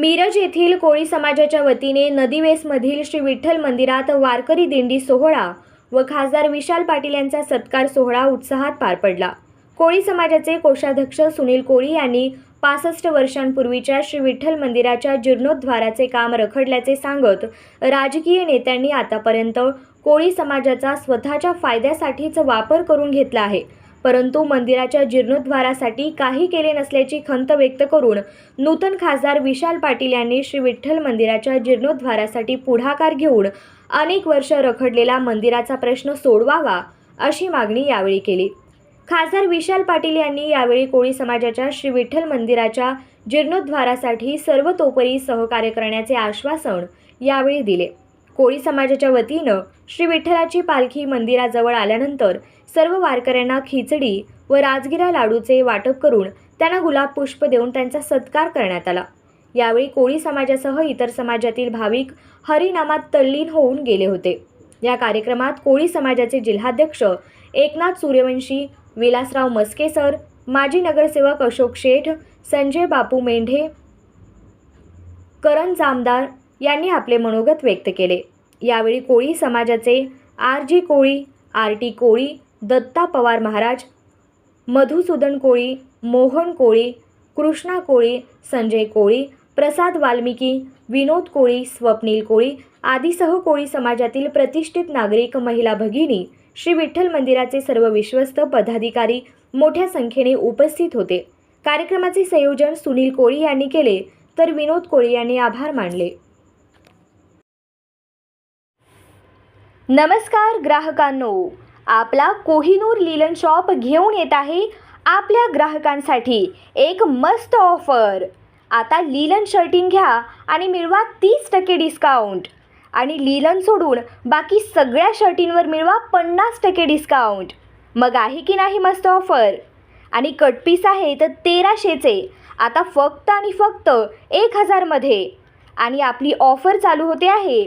मिरज येथील कोळी समाजाच्या वतीने नदीवेसमधील श्री विठ्ठल मंदिरात वारकरी दिंडी सोहळा व खासदार विशाल पाटील यांचा सत्कार सोहळा उत्साहात पार पडला. कोळी समाजाचे कोषाध्यक्ष सुनील कोळी यांनी पासष्ट वर्षांपूर्वीच्या श्री विठ्ठल मंदिराच्या जीर्णोद्धाराचे काम रखडल्याचे सांगत राजकीय नेत्यांनी आतापर्यंत कोळी समाजाचा स्वतःच्या फायद्यासाठीच वापर करून घेतला आहे. परंतु मंदिराच्या जीर्णोद्धारासाठी काही केले नसल्याची खंत व्यक्त करून नूतन खासदार विशाल पाटील यांनी श्री विठ्ठल मंदिराच्या जीर्णोद्धारासाठी पुढाकार घेऊन अनेक वर्ष रखडलेला मंदिराचा प्रश्न सोडवावा अशी मागणी यावेळी केली. खासदार विशाल पाटील यांनी यावेळी कोळी समाजाच्या श्री विठ्ठल मंदिराच्या जीर्णोद्धारासाठी सर्वतोपरी सहकार्य करण्याचे आश्वासन यावेळी दिले. कोळी समाजाच्या वतीनं श्री विठ्ठलाची पालखी मंदिराजवळ आल्यानंतर सर्व वारकऱ्यांना खिचडी व राजगिरा लाडूचे वाटप करून त्यांना गुलाब पुष्प देऊन त्यांचा सत्कार करण्यात आला. यावेळी कोळी समाजासह इतर समाजातील भाविक हरिनामात तल्लीन होऊन गेले होते. या कार्यक्रमात कोळी समाजाचे जिल्हाध्यक्ष एकनाथ सूर्यवंशी विलासराव मस्केसर माजी नगरसेवक अशोक शेठ संजय बापू मेंढे करण जामदार यांनी आपले मनोगत व्यक्त केले. यावेळी कोळी समाजाचे R G Koli R T Koli Datta Pawar Maharaj Madhusudan Koli Mohan Koli Krishna Koli Sanjay Koli Prasad Valmiki Vinod Koli Swapnil Koli आदीसह Koli समाजातील प्रतिष्ठित नागरिक महिला भगिनी श्री विठ्ठल मंदिराचे सर्व विश्वस्त पदाधिकारी मोठ्या संख्येने उपस्थित होते. कार्यक्रमाचे संयोजन सुनील कोळी यांनी केले तर विनोद कोळी यांनी आभार मानले. नमस्कार ग्राहकांनो. आपला कोहिनूर लिलन शॉप घेऊन येत आहे आपल्या ग्राहकांसाठी एक मस्त ऑफर. आता लिलन शर्टिंग घ्या आणि मिळवा तीस टक्के डिस्काउंट आणि लिलन सोडून बाकी सगळ्या शर्टींवर मिळवा पन्नास टक्के डिस्काउंट मग आहे की नाही मस्त ऑफर? आणि कटपीस आहे तर तेराशेचे. आता फक्त आणि फक्त एक हजारमध्ये आणि आपली ऑफर चालू होते आहे